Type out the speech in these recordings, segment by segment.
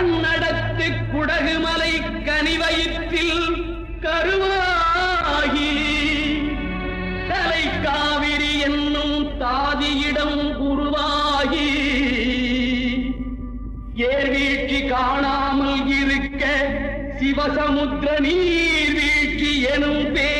கண்ணடத்து குடகுமலை கனிவயிற்றில் கருவாகி. தலை காவிரி என்னும் தாதியிடம் உருவாகி. ஏர்வீழ்ச்சி காணாமல் இருக்க சிவசமுத்திர நீர் வீழ்ச்சி எனும் பேர்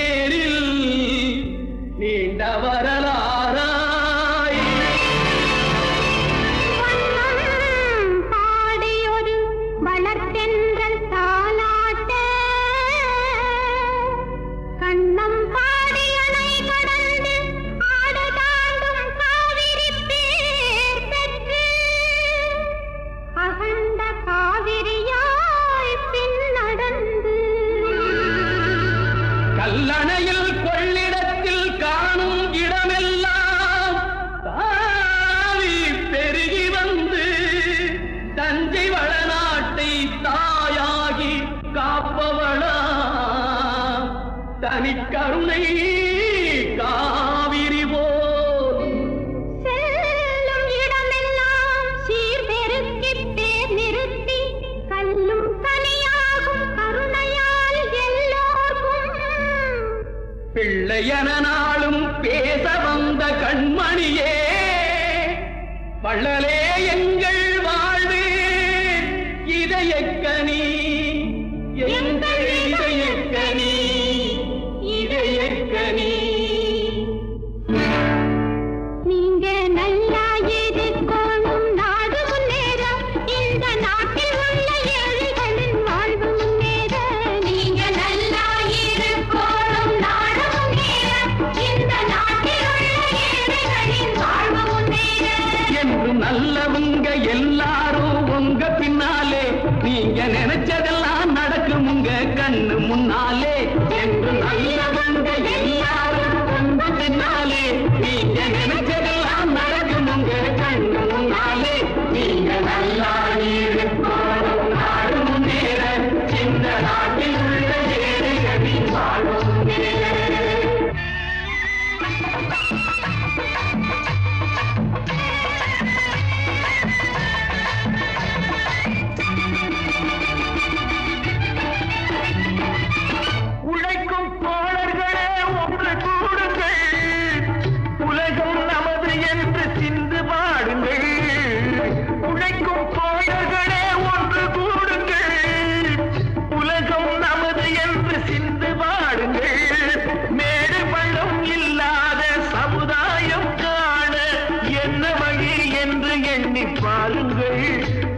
அல்லணை நாளும் பேச வந்த கண்மணியே. வள்ளலே எங்கள் வாழ்வு. இதயக்கனி நீங்க நினைச்ச பாருங்கள்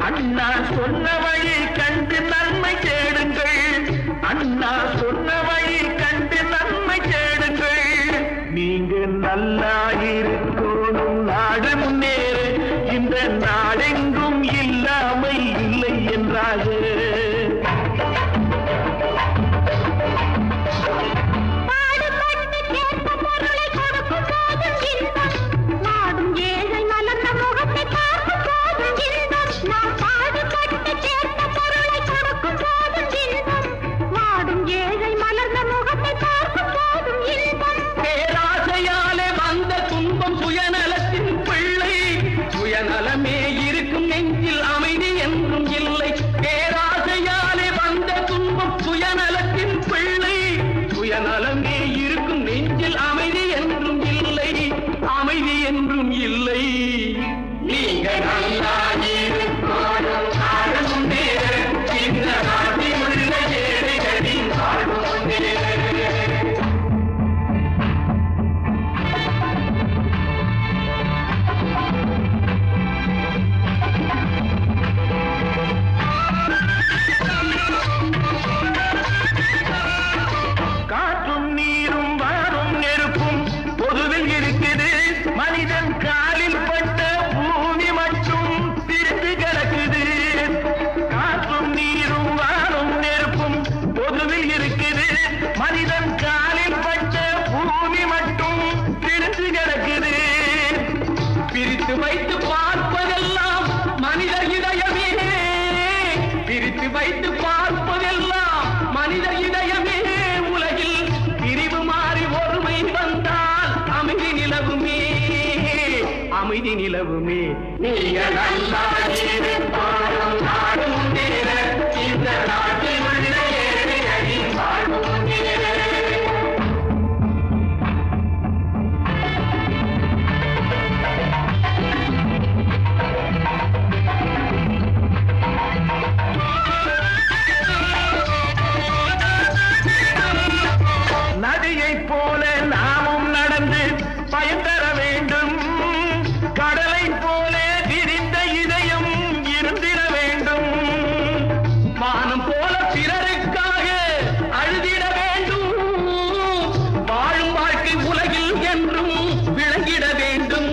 அண்ணா சொன்ன வழி கண்டு நன்மை தேடுங்கள். அண்ணா சொன்ன வழி கண்டு நன்மை தேடுங்கள். நீங்க நல்லா இருக்கணும். நாடு முன்னேறு. இந்த நாடெங்கும் María. தெருவில் இருக்குது. மனிதன் காலில் பட்ட பூமி மட்டும் பிரித்து கிடக்குது. பிரித்து வைத்து பார்ப்பதெல்லாம் மனித இதயமே. பிரித்து வைத்து பார்ப்பதெல்லாம் மனித இதயமே. உலகில் பிரிவு மாறி ஒருமை வந்தால் அமைதி நிலவுமே. அமைதி நிலவுமே. நீங்கள் நல்லா போல நாமும் நடந்து பயன் தர வேண்டும். கடலை போல திரிந்த இதயம் இருந்திட வேண்டும். மானம் போல பிறருக்காக அழுதிட வேண்டும். வாழும் வாழ்க்கை உலகில் என்றும் விளங்கிட வேண்டும்.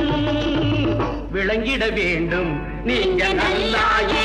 விளங்கிட வேண்டும். நீங்க நல்லாயி